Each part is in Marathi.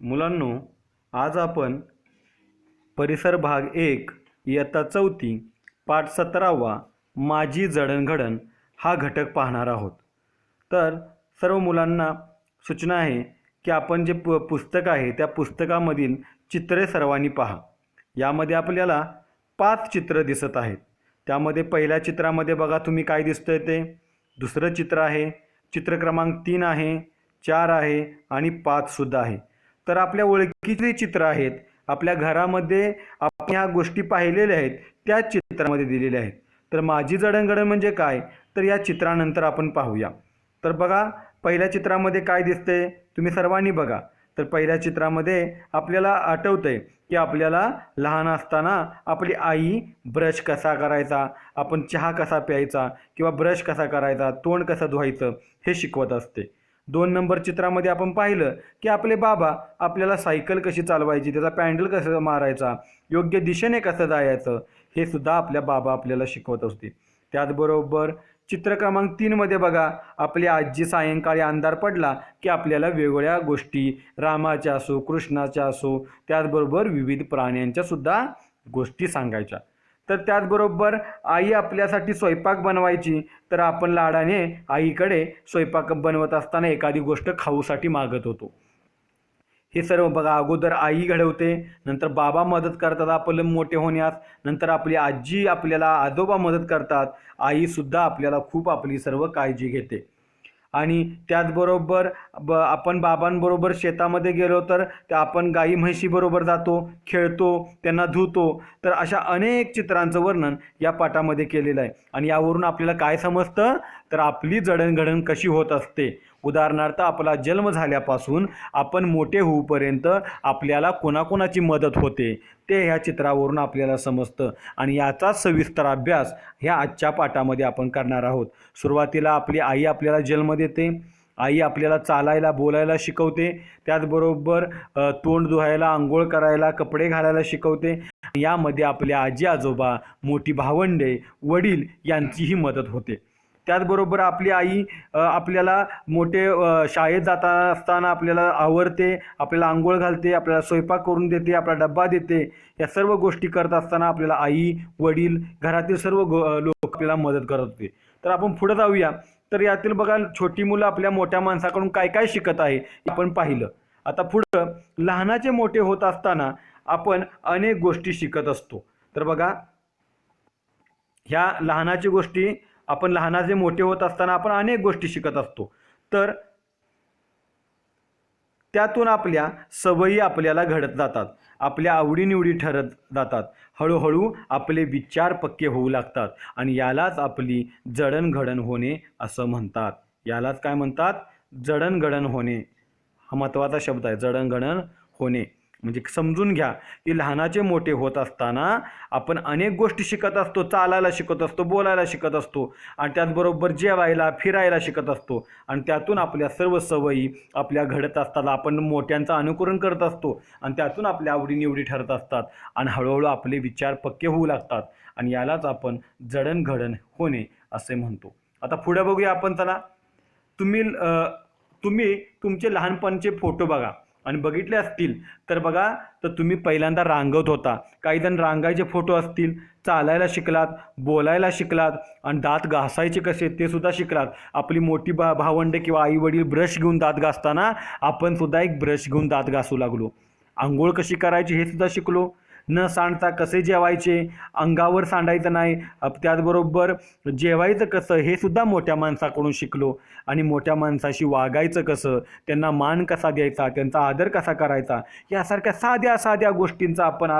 मुलांनो आज आपण परिसर भाग एक इयत्ता चौथी पाठ सतरावा माझी जडणघडण हा घटक पाहणार आहोत. तर सर्व मुलांना सूचना आहे की आपण जे पु पुस्तक आहे त्या पुस्तकामधील चित्रे सर्वांनी पहा. यामध्ये आपल्याला पाच चित्र दिसत आहेत. त्यामध्ये पहिल्या चित्रामध्ये बघा तुम्ही काय दिसतंय ते. दुसरं चित्र आहे. चित्र क्रमांक तीन आहे चार आहे आणि पाचसुद्धा आहे. तर आपल्या ओळखीचे चित्र आहेत. आपल्या घरामध्ये आपण ह्या गोष्टी पाहिलेल्या आहेत. त्याच चित्रामध्ये दिलेल्या आहेत. तर माझी जडणघडण म्हणजे काय? तर या चित्रानंतर आपण पाहूया. तर बघा पहिल्या चित्रामध्ये काय दिसते तुम्ही सर्वांनी बघा. तर पहिल्या चित्रामध्ये आपल्याला आठवतंय की आपल्याला लहान असताना आपली आई ब्रश कसा करायचा? आपण चहा कसा प्यायचा? किंवा ब्रश कसा करायचा? तोंड कसं धुवायचं? हे शिकवत असते. दोन नंबर चित्रामध्ये आपण पाहिलं की आपले बाबा आपल्याला सायकल कशी चालवायची त्याचा पॅन्डल कसं मारायचा योग्य दिशेने कसं जायचं हे सुद्धा आपल्या बाबा आपल्याला शिकवत असते त्याचबरोबर चित्र क्रमांक तीनमध्ये बघा आपली आजी सायंकाळी अंधार पडला की आपल्याला वेगवेगळ्या गोष्टी रामाच्या असो कृष्णाच्या असो त्याचबरोबर विविध प्राण्यांच्या सुद्धा गोष्टी सांगायच्या. तर त्याचबरोबर आई आपल्यासाठी स्वयंपाक बनवायची तर आपण लाडाने आईकडे स्वयंपाक बनवत असताना एखादी गोष्ट खाऊसाठी मागत होतो. हे सर्व बघा अगोदर आई घडवते नंतर बाबा मदत करतात आपलं मोठे होण्यास नंतर आपली आजी आपल्याला आजोबा मदत करतात आईसुद्धा आपल्याला खूप आपली सर्व काळजी घेते. आणि त्याचबरोबर ब आपण बाबांबरोबर शेतामध्ये गेलो तर त्या आपण गाई म्हशीबरोबर जातो खेळतो त्यांना धुतो. तर अशा अनेक चित्रांचं वर्णन या पाठामध्ये केलेलं आहे. आणि यावरून आपल्याला काय समजतं? तर आपली जडणघडण कशी होत असते? उदाहरणार्थ आपला जन्म झाल्यापासून आपण मोठे होऊपर्यंत आपल्याला कोणाकोणाची मदत होते ते ह्या चित्रावरून आपल्याला समजतं. आणि याचा सविस्तर अभ्यास ह्या आजच्या पाठामध्ये आपण करणार आहोत. सुरुवातीला आपली आई आपल्याला जन्म देते. आई आपल्याला चालायला बोलायला शिकवते. त्याचबरोबर तोंड धुवायला आंघोळ करायला कपडे घालायला शिकवते. यामध्ये आपल्या आजी आजोबा मोठी भावंडे वडील यांचीही मदत होते. त्याचबरोबर आपली आई आपल्याला मोठे शाळेत जाता असताना आपल्याला आवरते आपल्याला आंघोळ घालते आपल्याला स्वयंपाक करून देते आपला डब्बा देते या सर्व गोष्टी करत असताना आपल्याला आई वडील घरातील सर्व गो लोक आपल्याला मदत करत होते. तर आपण पुढे जाऊया. तर यातील बघा छोटी मुलं आपल्या मोठ्या माणसाकडून काय काय शिकत आहे आपण पाहिलं. आता पुढं लहानाचे मोठे होत असताना आपण अनेक गोष्टी शिकत असतो. तर बघा ह्या लहानाची गोष्टी आपण लहानाचे मोठे होत असताना आपण अनेक गोष्टी शिकत असतो. तर त्यातून आपल्या सवयी आपल्याला घडत जातात. आपल्या आवडीनिवडी ठरत जातात. हळूहळू आपले विचार पक्के होऊ लागतात आणि यालाच आपली जडणघडण होणे असं म्हणतात. यालाच काय म्हणतात? जडणघडण होणे. हा महत्त्वाचा शब्द आहे. जडणघडण होणे. म्हणजे समजून घ्या की लहानाचे मोठे होत असताना आपण अनेक गोष्टी शिकत असतो चालायला शिकत असतो बोलायला शिकत असतो आणि त्याचबरोबर जेवायला फिरायला शिकत असतो आणि त्यातून आपल्या सर्व सवयी आपल्या घडत असतात. आपण मोठ्यांचं अनुकरण करत असतो आणि त्यातून आपल्या आवडीनिवडी ठरत असतात आणि हळूहळू आपले विचार पक्के होऊ लागतात आणि यालाच आपण जडणघडण होणे असे म्हणतो. आता पुढे बघूया आपण चला. तुम्ही तुम्ही तुमचे लहानपणचे फोटो बघा. आणि बघितले असतील तर बघा तर तुम्ही पहिल्यांदा रांगवत होता. काही जण रांगायचे फोटो असतील चालायला शिकलात बोलायला शिकलात आणि दात घासायचे कसे ते सुद्धा शिकलात. आपली मोठी बा भावंडे किंवा आई वडील ब्रश घेऊन दात घासताना आपण सुद्धा एक ब्रश घेऊन दात घासू लागलो. आंघोळ कशी करायची हे सुद्धा शिकलो. न सांडता कसे जेवायचे? अंगावर सांडायचं नाही. त्याचबरोबर जेवायचं कसं? हे सुद्धा मोठ्या माणसाकडून शिकलो. आणि मोठ्या माणसाशी वागायचं कसं? त्यांना मान कसा द्यायचा? त्यांचा आदर कसा करायचा? यासारख्या साध्या साध्या गोष्टींचा आपण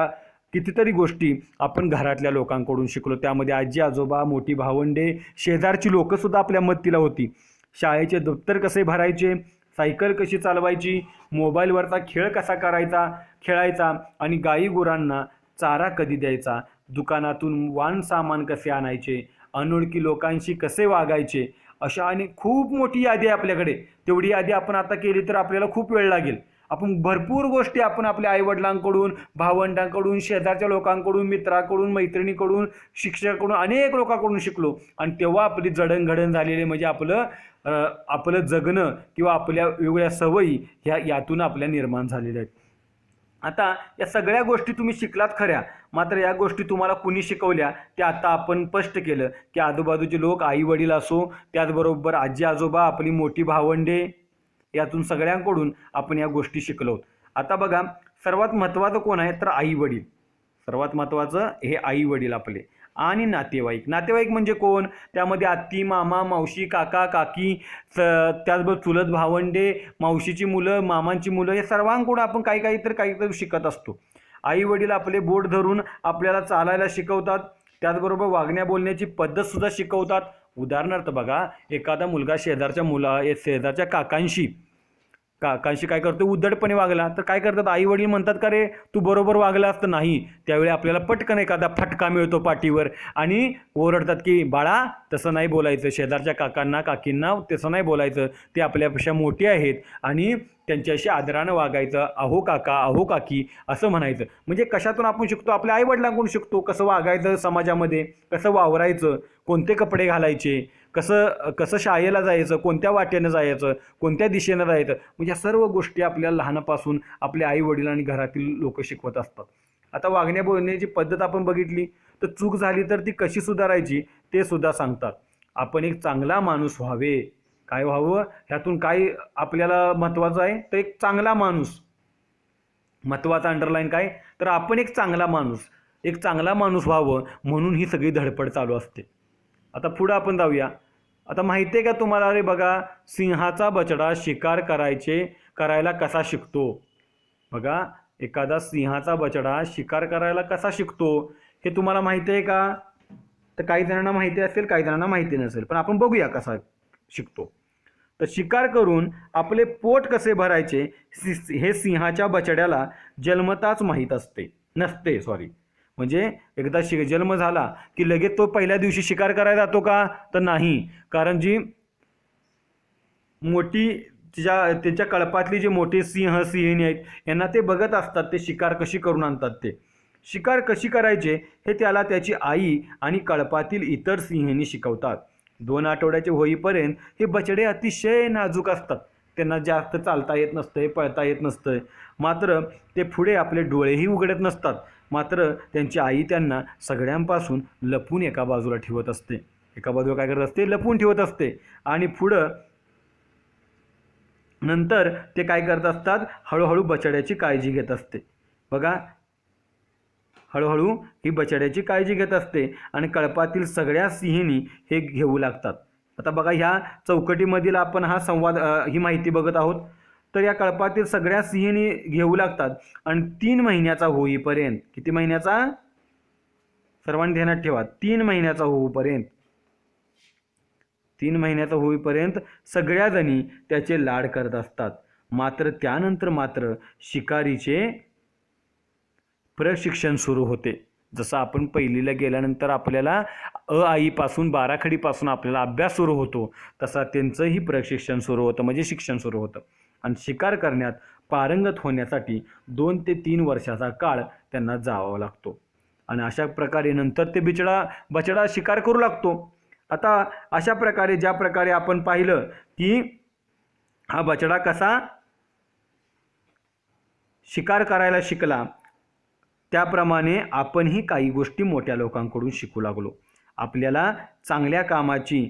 कितीतरी गोष्टी आपण घरातल्या लोकांकडून शिकलो. त्यामध्ये आजी आजोबा मोठी भावंडे शेजारची लोकंसुद्धा आपल्या मदतीला होती. शाळेचे दप्तर कसे भरायचे? सायकल कशी चालवायची मोबाईलवरचा खेळ कसा करायचा खेळायचा आणि गाई गुरांना चारा कधी द्यायचा? दुकानातून वाण सामान कसे आणायचे? अनोळखी लोकांशी कसे वागायचे? अशा आणि खूप मोठी यादी आहे आपल्याकडे. तेवढी यादी आपण आता केली तर आपल्याला खूप वेळ लागेल. आपण भरपूर गोष्टी आपण आपल्या आईवडिलांकडून भावंडांकडून शेजारच्या लोकांकडून मित्राकडून मैत्रिणीकडून शिक्षकाकडून अनेक लोकांकडून शिकलो. आणि तेव्हा आपली जडणघडण झालेली म्हणजे आपलं आपलं जगणं किंवा आपल्या वेगवेगळ्या सवयी ह्या यातून आपल्या निर्माण झालेल्या आहेत. आता या सगळ्या गोष्टी तुम्ही शिकलात खऱ्या. मात्र या गोष्टी तुम्हाला कुणी शिकवल्या त्या आता आपण स्पष्ट केलं की आजूबाजूचे लोक आई वडील असो त्याचबरोबर आजी आजोबा आपली मोठी भावंडे यातून सगळ्यांकडून आपण या गोष्टी शिकलो आता बघा सर्वात महत्त्वाचं कोण आहे? तर आई वडील सर्वात महत्त्वाचं हे आई वडील आपले. आणि नातेवाईक. नातेवाईक म्हणजे कोण? त्यामध्ये आत्ती मामा मावशी काका काकी स त्याचबरोबर चुलत भावंडे मावशीची मुलं मामांची मुलं हे सर्वांकडून आपण काही काही तर काहीतरी शिकत असतो. आई वडील आपले बोट धरून आपल्याला चालायला शिकवतात. त्याचबरोबर वागण्या बोलण्याची पद्धतसुद्धा शिकवतात. उदाहरणार्थ बघा एखादा मुलगा शेजारच्या मुला शेजारच्या काकांशी काकांशी काय करतो उद्धटपणे वागला. तर काय करतात? आई वडील म्हणतात का रे तू बरोबर वागला असतं नाही. त्यावेळी आपल्याला पटकन एखादा फटका मिळतो पाठीवर. आणि ओरडतात की बाळा तसं नाही बोलायचं. शेजारच्या काकांना काकींना तसं नाही बोलायचं. ते आपल्यापेक्षा मोठे आहेत आणि त्यांच्याशी आदरानं वागायचं. अहो काका अहो काकी असं म्हणायचं. म्हणजे कशातून आपण शिकतो? आपल्या आई वडिलांकडून शिकतो. कसं वागायचं समाजामध्ये? कसं वावरायचं? कोणते कपडे घालायचे? कसं कसं शाळेला जायचं कोणत्या वाटेनं जायचं कोणत्या दिशेनं जायचं म्हणजे या सर्व गोष्टी आपल्याला लहानापासून आपल्या आई वडील आणि घरातील लोक शिकवत असतात. आता वागण्या बोलण्याची पद्धत आपण बघितली तर चूक झाली तर ती कशी सुधारायची ते सुद्धा सांगतात. आपण एक चांगला माणूस व्हावे. काय व्हावं? ह्यातून काय आपल्याला महत्त्वाचं आहे? तर एक चांगला माणूस. महत्त्वाचा अंडरलाईन काय? तर आपण एक चांगला माणूस. एक चांगला माणूस व्हावं म्हणून ही सगळी धडपड चालू असते. आता पुढं आपण जाऊया. आता माहिती आहे का तुम्हाला? अरे बघा सिंहाचा बछडा शिकार करायचे करायला कसा शिकतो? बघा एखादा सिंहाचा बछडा शिकार करायला कसा शिकतो? हे तुम्हाला माहिती आहे का? तर काही जणांना माहिती असेल काही जणांना माहिती नसेल पण आपण बघूया कसा शिकतो. तर शिकार करून आपले पोट कसे भरायचे? सि- हे सिंहाच्या बछड्याला जन्मताच माहीत असते नसते सॉरी म्हणजे एकदा शि जन्म झाला की लगेच तो पहिल्या दिवशी शिकार करायला जातो का? तर नाही. कारण जी मोठी तिच्या त्यांच्या कळपातली जे मोठे सिंह सिंहिणी आहेत यांना ते बघत असतात ते शिकार कशी करून आणतात ते. शिकार कशी करायचे? हे त्याला त्याची आई आणि कळपातील इतर सिंहिणी शिकवतात. दोन आठवड्याचे होईपर्यंत हे बछडे अतिशय नाजूक असतात. त्यांना जास्त चालता येत नसतंय पळता येत नसतंय. मात्र ते पुढे आपले डोळेही उघडत नसतात. मात्र त्यांची आई त्यांना सगळ्यांपासून लपून एका बाजूला ठेवत असते. एका बाजूला काय करत असते? लपून ठेवत असते. आणि पुढं नंतर ते काय करत असतात? हळूहळू बचड्याची काळजी घेत असते. बघा. हळूहळू ही बचड्याची काळजी घेत असते आणि कळपातील सगळ्या सिंहिणी हे घेऊ लागतात. आता बघा ह्या चौकटीमधील आपण हा संवाद ही माहिती बघत आहोत. तर या कळपातील सगळ्या सिंहिणी घेऊ लागतात. आणि तीन महिन्याचा होईपर्यंत किती महिन्याचा? सर्वांनी ध्यानात ठेवा तीन महिन्याचा होईपर्यंत तीन महिन्याचा होईपर्यंत सगळ्या जणी त्याचे लाड करत असतात. मात्र त्यानंतर मात्र शिकारीचे प्रशिक्षण सुरू होते. जसं आपण पहिलीला गेल्यानंतर आपल्याला अ आईपासून बाराखडीपासून आपल्याला अभ्यास सुरू होतो तसा त्यांचंही प्रशिक्षण सुरू होतं म्हणजे शिक्षण सुरू होतं. आणि शिकार करण्यात पारंगत होण्यासाठी दोन ते तीन वर्षाचा काळ त्यांना जावा लागतो. आणि अशा प्रकारे नंतर ते बिचडा बछडा शिकार करू लागतो. आता अशा प्रकारे ज्या प्रकारे आपण पाहिलं की हा बछडा कसा शिकार करायला शिकला त्याप्रमाणे आपणही काही गोष्टी मोठ्या लोकांकडून शिकू लागलो. आपल्याला चांगल्या कामाची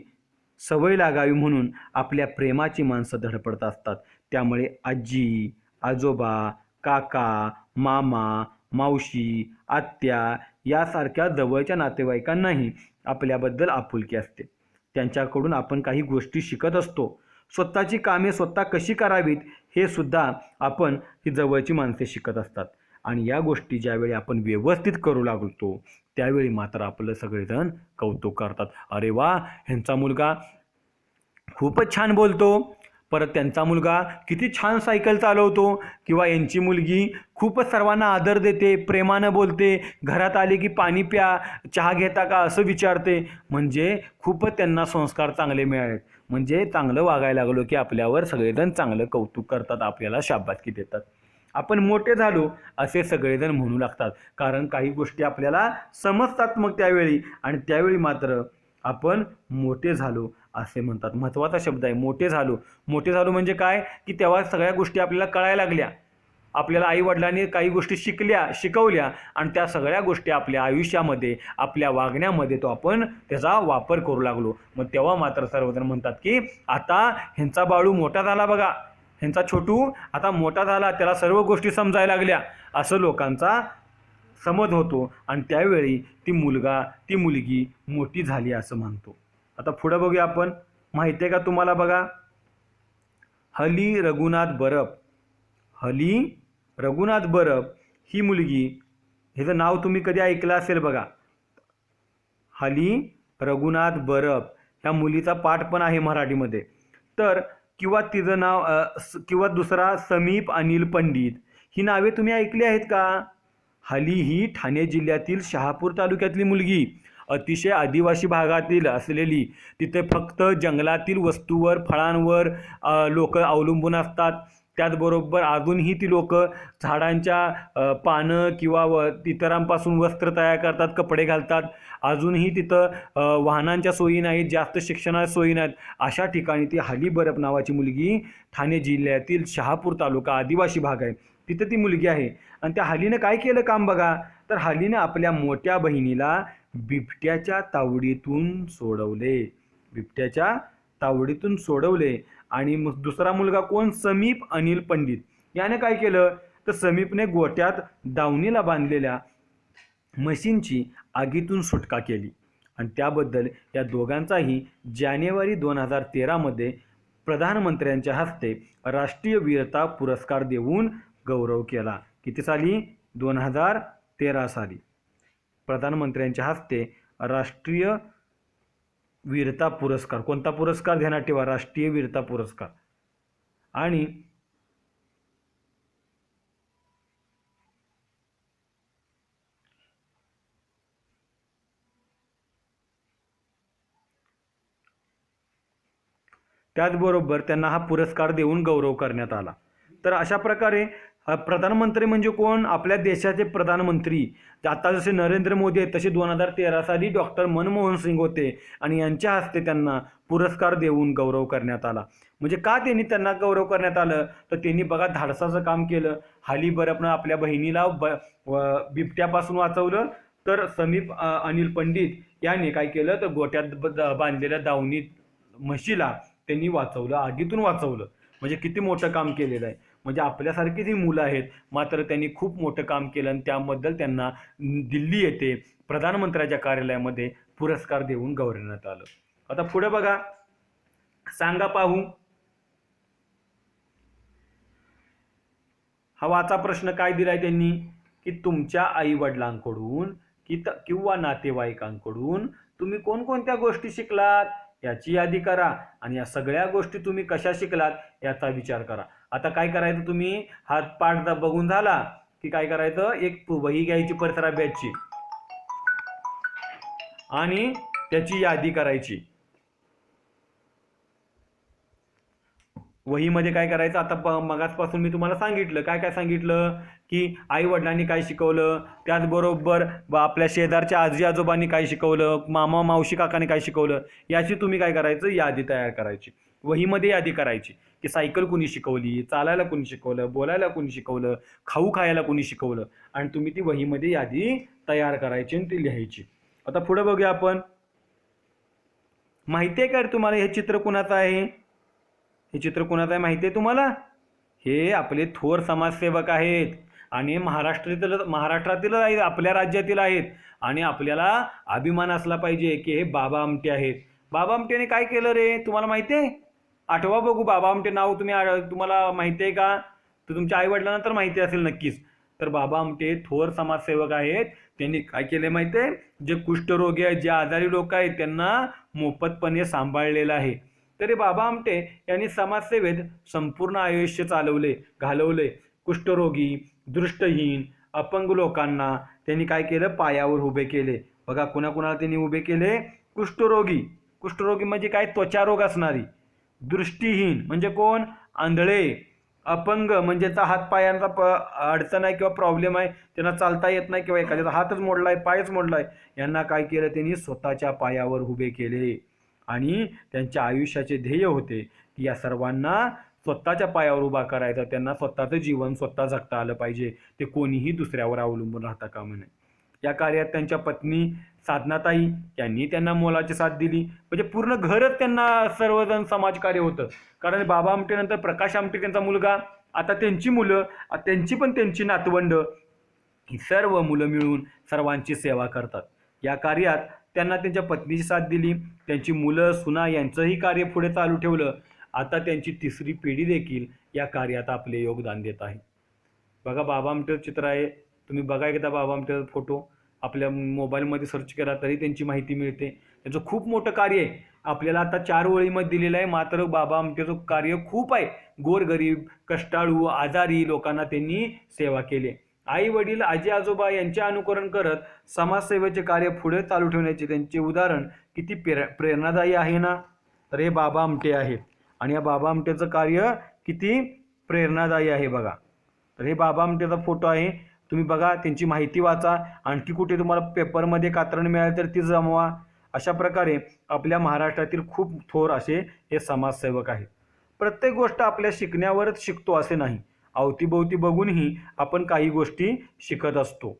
सवय लागावी म्हणून आपल्या प्रेमाची माणसं धडपडत असतात. त्यामुळे आजी आजोबा काका मामा मावशी आत्या यासारख्या जवळच्या नातेवाईकांनाही आपल्याबद्दल आपुलकी असते. त्यांच्याकडून आपण काही गोष्टी शिकत असतो. स्वतःची कामे स्वतः कशी करावीत हे सुद्धा आपण ही जवळची माणसे शिकत असतात. आणि या गोष्टी ज्यावेळी आपण व्यवस्थित करू लागतो त्यावेळी मात्र आपलं सगळेजण कौतुक करतात. अरे वा! ह्यांचा मुलगा खूपच छान बोलतो. परत त्यांचा मुलगा किती छान सायकल चालवतो किंवा यांची मुलगी खूपच सर्वांना आदर देते प्रेमानं बोलते घरात आले की पाणी प्या चहा घेता का असं विचारते. म्हणजे खूपच त्यांना संस्कार चांगले मिळालेत. म्हणजे चांगलं वागायला लागलो की आपल्यावर सगळेजण चांगलं कौतुक करतात आपल्याला शाबासकी देतात. आपण मोठे झालो असे सगळेजण म्हणू लागतात. कारण काही गोष्टी आपल्याला समजतात मग त्यावेळी. आणि त्यावेळी मात्र आपण मोठे झालो. असे म्हणतात. महत्त्वाचा शब्द आहे मोठे झालो. मोठे झालो म्हणजे काय? की तेव्हा सगळ्या गोष्टी आपल्याला कळायला लागल्या. आपल्याला आईवडिलांनी काही गोष्टी शिकल्या शिकवल्या आणि त्या सगळ्या गोष्टी आपल्या आयुष्यामध्ये आपल्या वागण्यामध्ये तो आपण त्याचा वापर करू लागलो. मग तेव्हा मात्र सर्वजण म्हणतात की आता ह्यांचा बाळू मोठा झाला बघा. ह्यांचा छोटू आता मोठा झाला त्याला सर्व गोष्टी समजायला लागल्या. असं लोकांचा समज होतो आणि त्यावेळी ती मुलगा ती मुलगी मोठी झाली असं म्हणतो आता पुढं बघूया आपण. माहिती आहे का तुम्हाला बघा? हली रघुनाथ बरब हली रघुनाथ बरब ही मुलगी ह्याचं नाव तुम्ही कधी ऐकलं असेल बघा. हली रघुनाथ बरब ह्या मुलीचा पाठ पण आहे मराठीमध्ये. तर किंवा तिचं नाव किंवा दुसरा समीप अनिल पंडित ही नावे तुम्ही ऐकली आहेत का? हली ही ठाणे जिल्ह्यातील शहापूर तालुक्यातली मुलगी. अतिशय आदिवासी भागातील असलेली तिथे फक्त जंगलातील वस्तूवर फळांवर लोक अवलंबून असतात. त्याचबरोबर अजूनही ती लोक झाडांच्या पानं किंवा व इतरांपासून वस्त्र तयार करतात कपडे घालतात. अजूनही तिथं वाहनांच्या सोयी नाहीत जास्त शिक्षणाच्या सोयी नाहीत. अशा ठिकाणी ती हाली बरप नावाची मुलगी ठाणे जिल्ह्यातील शहापूर तालुका आदिवासी भाग आहे. तिथं ती मुलगी आहे. आणि त्या हालीनं काय केलं काम बघा? तर हालीनं आपल्या मोठ्या बहिणीला बिबट्याच्या तावडीतून सोडवले. बिबट्याच्या तावडीतून सोडवले. आणि मग दुसरा मुलगा कोण? समीप अनिल पंडित. याने काय केलं? तर समीपने गोट्यात दावणीला बांधलेल्या म्हशींची आगीतून सुटका केली. आणि त्याबद्दल या दोघांचाही जानेवारी दोन हजार तेरामध्ये प्रधानमंत्र्यांच्या हस्ते राष्ट्रीय वीरता पुरस्कार देऊन गौरव केला. किती साली? दोन हजार तेरा साली. प्रधानमंत्र्यांच्या हस्ते राष्ट्रीय वीरता पुरस्कार. कोणता पुरस्कार? ध्यानात ठेवा. राष्ट्रीय वीरता पुरस्कार. आणि त्याचबरोबर त्यांना हा पुरस्कार देऊन गौरव करण्यात आला. तर अशा प्रकारे प्रधानमंत्री म्हणजे कोण? आपल्या देशाचे प्रधानमंत्री. आता जसे नरेंद्र मोदी आहेत तसे दोन हजार तेरा साली डॉक्टर मनमोहन सिंग होते आणि यांच्या हस्ते त्यांना पुरस्कार देऊन गौरव करण्यात आला. म्हणजे का त्यांनी त्यांना गौरव करण्यात आलं? तर त्यांनी बघा धाडसाचं काम केलं. हाली बरपनं आपल्या बहिणीला ब बिबट्यापासून वाचवलं तर समीप अनिल पंडित याने काय केलं? तर गोट्यात ब- द- बांधलेल्या दावणीत म्हशीला त्यांनी वाचवलं आगीतून वाचवलं. म्हणजे किती मोठं काम केलेलं आहे. म्हणजे आपल्यासारखीच ही मुलं आहेत. मात्र त्यांनी खूप मोठं काम केलं आणि त्याबद्दल त्यांना दिल्ली येथे प्रधानमंत्र्याच्या कार्यालयामध्ये पुरस्कार देऊन गौरवण्यात आलं. आता पुढे बघा. सांगा पाहू. हा वाचा प्रश्न काय दिलाय त्यांनी? की तुमच्या आई वडिलांकडून कि त- किंवा नातेवाईकांकडून तुम्ही कोणकोणत्या गोष्टी शिकलात? याची यादी करा. आणि या सगळ्या गोष्टी तुम्ही कशा शिकलात? याचा विचार करा. आता काय करायचं तुम्ही? हा पाठ बघून झाला की काय करायचं? एक वही घ्यायची परसरा अभ्यासची आणि त्याची यादी करायची. वहीमध्ये काय करायचं? आता प मगाचपासून मी तुम्हाला सांगितलं. काय काय सांगितलं? की आई वडिलांनी काय शिकवलं? त्याचबरोबर आपल्या शेजारच्या आजी आजोबांनी काय शिकवलं? मामा मावशी काकाने काय शिकवलं? याची तुम्ही काय करायचं? यादी तयार करायची. वहीमध्ये यादी करायची की सायकल कुणी शिकवली चालायला कुणी शिकवलं बोलायला कुणी शिकवलं खाऊ खायला कुणी शिकवलं आणि तुम्ही ती वहीमध्ये यादी तयार करायची आणि ती लिहायची. आता पुढे बघूया आपण. माहिती आहे का रे तुम्हाला हे चित्र कुणाचं आहे? हे चित्र कुणाचं आहे माहिती आहे तुम्हाला? हे आपले थोर समाजसेवक आहेत. आणि महाराष्ट्रातील महाराष्ट्रातील आहेत आपल्या राज्यातील आहेत. आणि आपल्याला अभिमान असला पाहिजे की हे बाबा आमटे आहेत. बाबा आमटेने काय केलं रे? तुम्हाला माहिती आहे? आठवा बघू बाबा आमटे नाव तुम्ही आ- तुम्हाला माहिती आहे का? तर तुमच्या आईवडिलांना तर माहिती असेल नक्कीच. तर बाबा आमटे थोर समाजसेवक आहेत. त्यांनी काय केले माहिती आहे? जे कुष्ठरोगी आहेत जे आजारी लोक आहेत त्यांना मोफतपणे सांभाळलेलं आहे. तरी बाबा आमटे यांनी समाजसेवेत संपूर्ण आयुष्य चालवले घालवले. कुष्ठरोगी दृष्टहीन अपंग लोकांना त्यांनी काय केलं? पायावर उभे केले. बघा कुणाकुणाला त्यांनी उभे केले? कुष्ठरोगी. कुष्ठरोगी म्हणजे काय? त्वचारोग असणारी. दृष्टीहीन. म्हणजे कोण? आंधळे. अपंग. म्हणजे त्या हात पायांचा प अडचण आहे किंवा प्रॉब्लेम आहे त्यांना चालता येत नाही किंवा एखाद्याचा हातच मोडला आहे पायच मोडला आहे. यांना काय केलं? त्यांनी स्वतःच्या पायावर उभे केले. आणि त्यांच्या आयुष्याचे ध्येय होते की या सर्वांना स्वतःच्या पायावर उभा करायचा. त्यांना स्वतःचं जीवन स्वतः जगता आलं पाहिजे. ते कोणीही दुसऱ्यावर अवलंबून राहता कामा नये. या कार्यात त्यांच्या पत्नी साधनाताई यांनी त्यांना मोलाची साथ दिली. म्हणजे पूर्ण घरच त्यांना सर्वजण समाजकार्य होतं. कारण बाबा आमटेनंतर प्रकाश आमटे त्यांचा मुलगा आता त्यांची मुलं त्यांची पण त्यांची नातवंड ही सर्व मुलं मिळून सर्वांची सेवा करतात. या कार्यात त्यांना त्यांच्या पत्नीची साथ दिली. त्यांची मुलं सुना यांचंही कार्य पुढे चालू ठेवलं. आता त्यांची तिसरी पिढी देखील या कार्यात आपले योगदान देत आहे. बघा बाबा आमटेचं चित्र आहे. तुम्ही बघा एकदा बाबा आमटेचा फोटो. आपल्या मोबाईलमध्ये सर्च करा तरी त्यांची माहिती मिळते. त्यांचं खूप मोठं कार्य आहे. आपल्याला आता चार ओळीमध्ये दिलेलं आहे. मात्र बाबा आमटेचं कार्य खूप आहे. गोरगरीब कष्टाळू आजारी लोकांना त्यांनी सेवा केली आई वडील आजी आजोबा यांचे अनुकरण करत समाजसेवेचे कार्य पुढे चालू ठेवण्याचे त्यांचे उदाहरण किती प्रेर प्रेरणादायी आहे ना? तर हे बाबा आमटे आहेत. आणि या बाबा आमटेचं कार्य किती प्रेरणादायी आहे बघा. तर हे बाबा आमटेचा फोटो आहे. तुम्ही बघा त्यांची माहिती वाचा. आणखी कुठे तुम्हाला पेपरमध्ये कात्रण मिळालं तर ती जमवा. अशा प्रकारे आपल्या महाराष्ट्रातील खूप थोर असे हे समाजसेवक आहेत. प्रत्येक गोष्ट आपल्या शिकण्यावरच शिकतो असे नाही. अवतीभोवती बघूनही आपण काही गोष्टी शिकत असतो.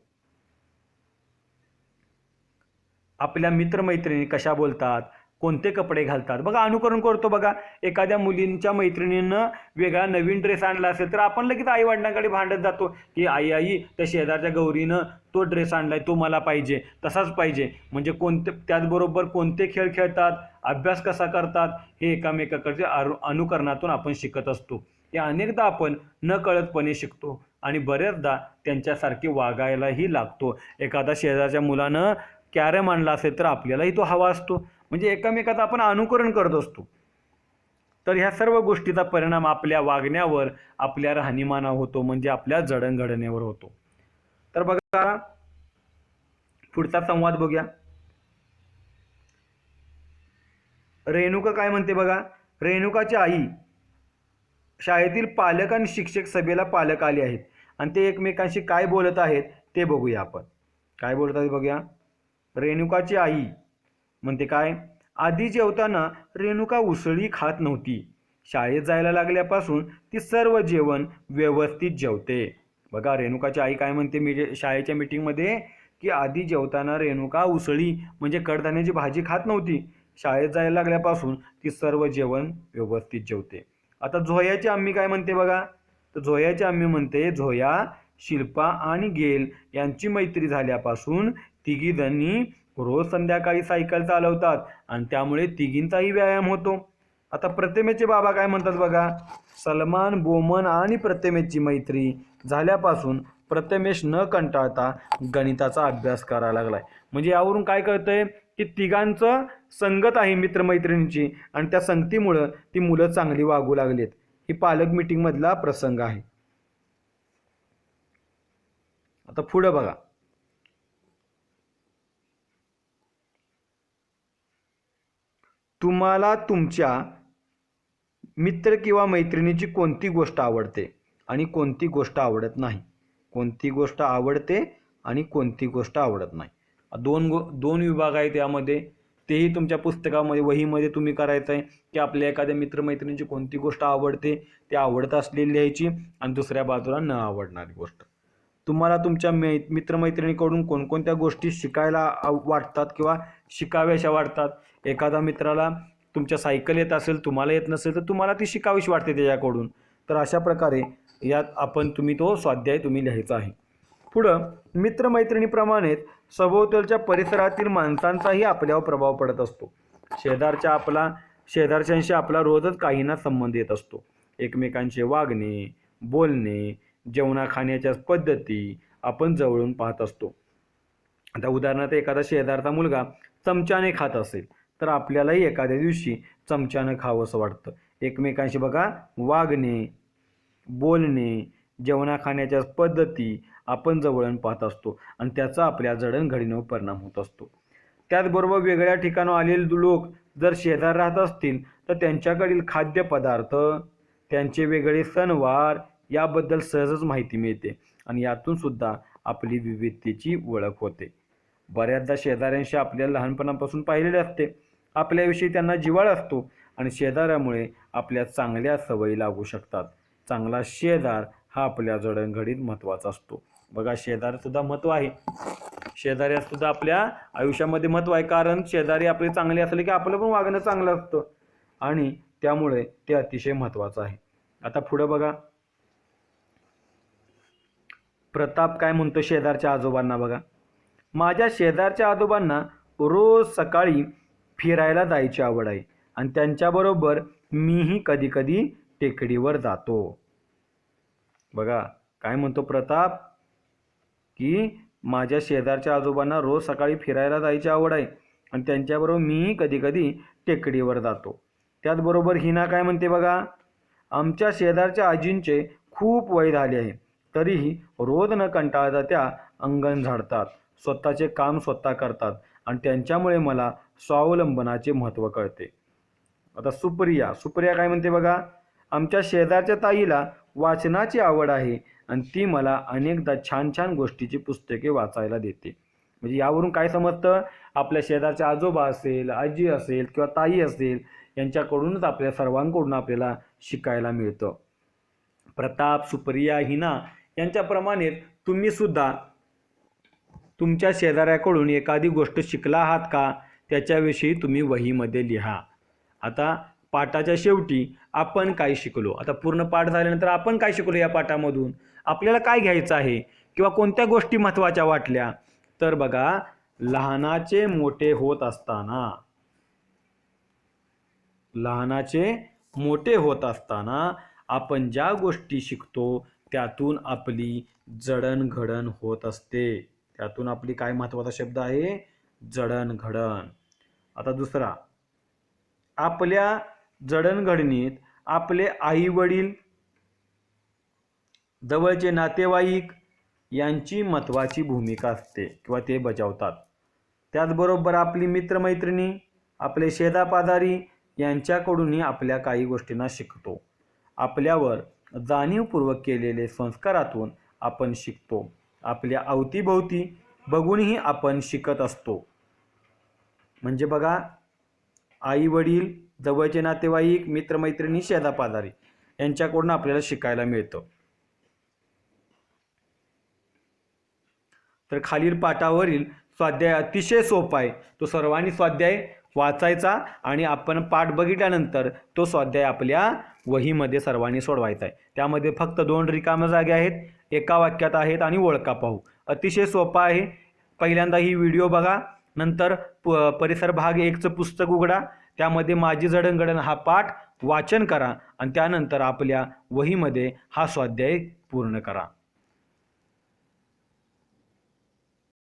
आपल्या मित्रमैत्रिणी कशा बोलतात? कोणते कपडे घालतात? बघा अनुकरण करतो बघा. एखाद्या मुलींच्या मैत्रिणीनं वेगळा नवीन ड्रेस आणला असेल तर आपण लगेच आई वडिलांकडे भांडत जातो की आई आई त्या शेजारच्या गौरीनं तो ड्रेस आणलाय तो मला पाहिजे तसाच पाहिजे. म्हणजे कोणते त्याचबरोबर कोणते खेळ खेळतात अभ्यास कसा करतात हे एकामेकाकडचे अनु अनुकरणातून आपण शिकत असतो. हे अनेकदा आपण नकळतपणे शिकतो आणि बऱ्याचदा त्यांच्यासारखे वागायलाही लागतो. एखादा शेजारच्या मुलानं कॅरम आणला असेल तर आपल्यालाही तो हवा असतो. म्हणजे एकामेकाचं आपण अनुकरण करत असतो. तर ह्या सर्व गोष्टीचा परिणाम आपल्या वागण्यावर आपल्या राहणीमानावर होतो म्हणजे आपल्या जडणघडणीवर होतो. तर बघा पुढचा संवाद बघूया. रेणुका काय म्हणते बघा? रेणुकाची आई शाळेतील पालक आणि शिक्षक सभेला पालक आले आहेत. आणि ते एकमेकांशी काय बोलत आहेत ते बघूया आपण. काय बोलत आहेत बघूया? रेणुकाची आई म्हणते काय? आधी जेवताना रेणुका उसळी खात नव्हती. शाळेत जायला लागल्यापासून ती सर्व जेवण व्यवस्थित जेवते. बघा रेणुकाची आई काय म्हणते मी शाळेच्या मीटिंगमध्ये की आधी जेवताना रेणुका उसळी म्हणजे कडधान्याची भाजी खात नव्हती. शाळेत जायला लागल्यापासून ती सर्व जेवण व्यवस्थित जेवते. आता झोयाची आम्ही काय म्हणते बघा? तर झोयाची आम्ही म्हणते झोया शिल्पा आणि गेल यांची मैत्री झाल्यापासून तिघीजणी रोज संध्याकाळी सायकल चालवतात आणि त्यामुळे तिघींचाही व्यायाम होतो. आता प्रतिमेचे बाबा काय म्हणतात बघा? सलमान बोमन आणि प्रतिमेची मैत्री झाल्यापासून प्रथमेश न कंटाळता गणिताचा अभ्यास करायला लागलाय. म्हणजे यावरून काय कळतंय? की तिघांचं संगत आहे मित्रमैत्रिणींची आणि त्या संगतीमुळं ती मुलं चांगली वागू लागलीत. ही पालक मीटिंगमधला प्रसंग आहे. आता पुढं बघा. तुम्हाला तुमच्या मित्र किंवा मैत्रिणीची कोणती गोष्ट आवडते आणि कोणती गोष्ट आवडत नाही? कोणती गोष्ट आवडते आणि कोणती गोष्ट आवडत नाही? दोन गो दोन विभाग आहेत यामध्ये. तेही तुमच्या पुस्तकामध्ये वहीमध्ये तुम्ही करायचं आहे की आपल्या एखाद्या मित्रमैत्रिणीची कोणती गोष्ट आवडते ते आवडत असलेली लिहायची आणि दुसऱ्या बाजूला न आवडणारी गोष्ट. तुम्हाला तुमच्या मै मित्रमैत्रिणीकडून कोणकोणत्या गोष्टी शिकायला आव- वाटतात किंवा शिकाव्याशा वाटतात? एखादा मित्राला तुमच्या सायकल येत असेल तुम्हाला येत नसेल तर तुम्हाला ती शिकावीशी वाटते त्याच्याकडून. तर अशा प्रकारे यात आपण तुम्ही तो स्वाध्याय तुम्ही लिहायचा आहे. पुढं मित्रमैत्रिणीप्रमाणेच सभोवतालच्या परिसरातील माणसांचाही आपल्यावर प्रभाव पडत असतो. शेजारच्या आपला शेजारच्यांशी आपला रोजच काही ना संबंध येत असतो. एकमेकांचे वागणे बोलणे जेवणा खाण्याच्या पद्धती आपण जवळून पाहत असतो. आता उदाहरणार्थ एखादा शेजारचा मुलगा चमच्याने खात असेल. तर आपल्यालाही एखाद्या दिवशी चमच्यानं खावंसं वाटतं. एकमेकांशी बघा वागणे बोलणे जेवणा खाण्याच्या पद्धती आपण जवळून पाहत असतो आणि त्याचा आपल्या जडणघडीनं परिणाम होत असतो. त्याचबरोबर वेगळ्या ठिकाणं आलेले लोक जर शेजार राहत असतील तर त्यांच्याकडील खाद्यपदार्थ त्यांचे वेगळे सणवार याबद्दल सहजच माहिती मिळते आणि यातून सुद्धा आपली विविधतेची ओळख होते. बऱ्याचदा शेजाऱ्यांशी आपल्याला लहानपणापासून पाहिलेले असते. आपल्याविषयी त्यांना जिवाळ असतो आणि शेजाऱ्यामुळे आपल्या चांगल्या सवयी लागू शकतात. चांगला शेजार हा आपल्या जडणघडीत महत्त्वाचा असतो. बघा शेजारसुद्धा महत्त्व आहे. शेजाऱ्यासुद्धा आपल्या आयुष्यामध्ये महत्त्व आहे. कारण शेजारी आपले चांगले असले की आपलं पण वागणं चांगलं असतं. आणि त्यामुळे ते अतिशय महत्त्वाचं आहे. आता पुढं बघा. प्रताप काय म्हणतो शेजारच्या आजोबांना बघा. माझ्या शेजारच्या आजोबांना रोज सकाळी फिरायला जायची आवड आहे. आणि त्यांच्याबरोबर मीही कधीकधी टेकडीवर जातो. बघा काय म्हणतो प्रताप? की माझ्या शेजारच्या आजोबांना रोज सकाळी फिरायला जायची आवड आहे. आणि त्यांच्याबरोबर मीही कधीकधी टेकडीवर जातो. त्याचबरोबर हिना काय म्हणते बघा? आमच्या शेजारच्या आजींचे खूप वय झाले आहे. तरीही रोज न कंटाळता त्या अंगण झाडतात. स्वतःचे काम स्वतः करतात. आणि त्यांच्यामुळे मला स्वावलंबनाचे महत्त्व कळते. आता सुप्रिया सुप्रिया काय म्हणते बघा आमच्या शेजारच्या ताईला वाचनाची आवड आहे आणि ती मला अनेकदा छान छान गोष्टीची पुस्तके वाचायला देते. म्हणजे यावरून काय समजतं? आपल्या शेजारचे आजोबा असेल आजी असेल किंवा ताई असेल यांच्याकडूनच आपल्या सर्वांकडून आपल्याला शिकायला मिळतं. प्रताप सुप्रिया हिना यांच्याप्रमाणे तुम्ही सुद्धा तुमच्या शेजाऱ्याकडून एखादी गोष्ट शिकला आहात का? त्याच्याविषयी तुम्ही वहीमध्ये लिहा. आता पाठाच्या शेवटी आपण काय शिकलो? आता पूर्ण पाठ झाल्यानंतर आपण काय शिकलो या पाठामधून? आपल्याला काय घ्यायचं आहे? किंवा कोणत्या गोष्टी महत्त्वाच्या वाटल्या? तर बघा लहानाचे मोठे होत असताना लहानाचे मोठे होत असताना आपण ज्या गोष्टी शिकतो त्यातून आपली जडणघडण होत असते. त्यातून आपली काय महत्त्वाचा शब्द आहे? जडणघडण. आता दुसरा. आपल्या जडणघडणीत आपले आई वडील जवळचे नातेवाईक यांची महत्त्वाची भूमिका असते किंवा ते बजावतात. त्याचबरोबर आपली मित्रमैत्रिणी आपले शेजापाजारी यांच्याकडूनही आपल्या काही गोष्टींना शिकतो. आपल्यावर जाणीवपूर्वक केलेले संस्कारातून आपण शिकतो. आपल्या अवतीभोवती बघूनही आपण शिकत असतो. म्हणजे बघा आई वडील जवळचे नातेवाईक मित्रमैत्रिणी शेजापाजारी यांच्याकडून आपल्याला शिकायला मिळतं. तर खालील पाठावरील स्वाध्याय अतिशय सोपा आहे. तो सर्वांनी स्वाध्याय वाचायचा आणि आपण पाठ बघितल्यानंतर तो स्वाध्याय आपल्या वहीमध्ये सर्वांनी सोडवायचा आहे. त्यामध्ये फक्त दोन रिकाम्या जागे आहेत एका वाक्यात आहेत आणि ओळखा पाहू. अतिशय सोपा आहे. पहिल्यांदा ही व्हिडिओ बघा. नंतर प परिसर भाग एकचं पुस्तक उघडा त्यामध्ये माझी जडणघडण हा पाठ वाचन करा आणि त्यानंतर आपल्या वहीमध्ये हा स्वाध्याय पूर्ण करा.